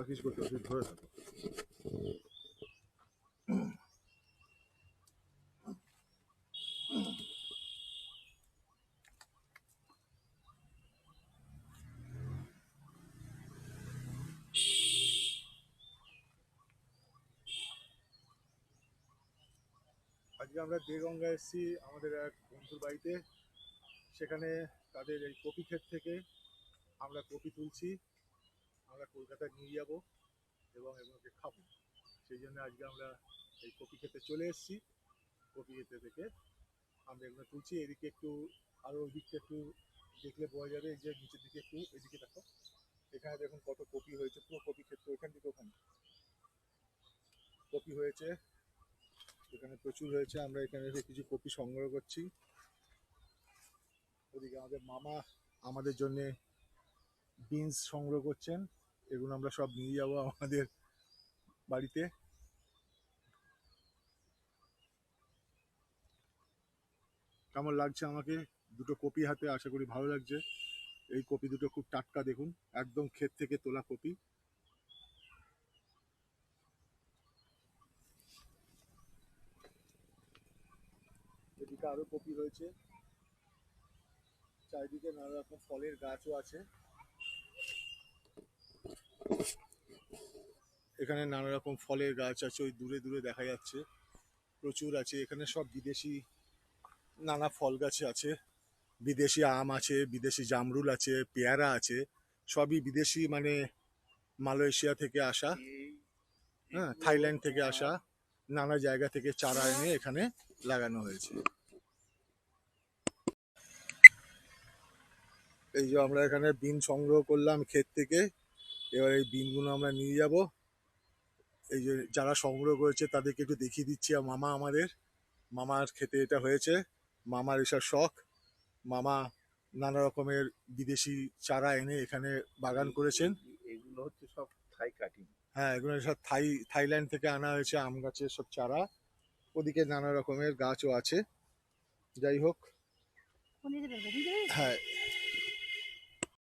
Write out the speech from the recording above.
আর কিছু করতে হবে ধরে থাকো আজকে আমরা দেগঙ্গা এসেছি আমাদের এক বন্ধুর বাড়িতে। সেখানে তাদের এই কপি ক্ষেত থেকে আমরা কপি তুলছি। আমরা কলকাতায় নিয়ে যাব এবং এগুলোকে খাব। সেই জন্য আজকে আমরা এই কপি খেতে চলে এসেছি। কপি ক্ষেতে থেকে আমরা এগুলো তুলছি। এদিকে একটু আরও ওই দিকটা একটু দেখলে বোঝা যাবে এই যে নিচের দিকে একটু এদিকে দেখো। এখানে দেখুন কত কপি হয়েছে, পুরো কপি ক্ষেত্র ওখান থেকে ওখানে। কপি হয়েছে, এখানে প্রচুর হয়েছে। আমরা এখানে কিছু কপি সংগ্রহ করছি। ওদিকে আমাদের মামা আমাদের জন্যে বিনস সংগ্রহ করছেন। এগুলো আমরা সব নিয়ে যাব আমাদের বাড়িতে। কেমন লাগছে আমাকে? দুটো কপি হাতে, আশা করি ভালো লাগছে। এই কপি দুটো খুব টাটকা, দেখুন। একদম ক্ষেত থেকে তোলা কপি। এদিকে আরও কপি রয়েছে। চারিদিকে নানা রকম ফলের গাছও আছে। এখানে নানা রকম ফলের গাছ আছে, ওই দূরে দূরে দেখা যাচ্ছে, প্রচুর আছে। এখানে সব বিদেশি নানা ফল গাছ আছে। বিদেশি আম আছে, বিদেশি জামরুল আছে, পেয়ারা আছে, সবই বিদেশি মানে মালয়েশিয়া থেকে আসা হ্যাঁ থাইল্যান্ড থেকে আসা, নানা জায়গা থেকে চারা এনে এখানে লাগানো হয়েছে। এই যে আমরা এখানে বিন সংগ্রহ করলাম ক্ষেত থেকে। এবার এই বিনগুলো আমরা নিয়ে যাব। এই যে যারা সংগ্রহ করেছে তাদেরকে একটু দেখিয়ে দিচ্ছি। আর মামা আমাদের মামার খেতে এটা হয়েছে। মামার এসব শখ। মামা নানা রকমের বিদেশি চারা এনে এখানে বাগান করেছেন। এগুলো হচ্ছে সব থাই কাটিং। হ্যাঁ এগুলো সব থাই থাইল্যান্ড থেকে আনা হয়েছে আম গাছের সব চারা। ওদিকে নানা রকমের গাছও আছে। যাই হোক। হ্যাঁ